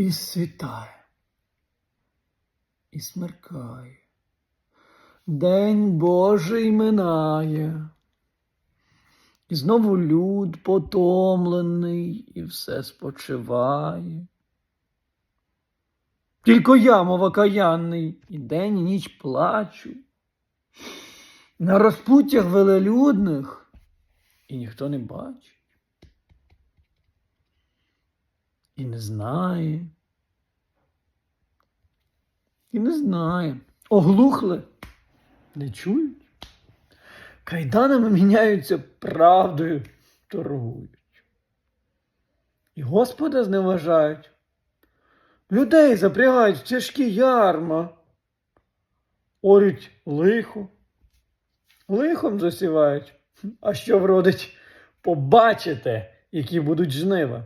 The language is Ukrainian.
І світає, і смеркає. День Божий минає. І знову люд потомлений, і все спочиває. Тільки я, мов окаянний, і день, і ніч плачу. На розпуттях велелюдних і ніхто не бачить. І не знає. І не знає. Оглухли, не чують. Кайданами міняються правдою, торгують. І Господа зневажають. Людей запрягають в тяжкі ярма. Орють лихо. Лихом засівають. А що вродить? Побачите, які будуть жнива.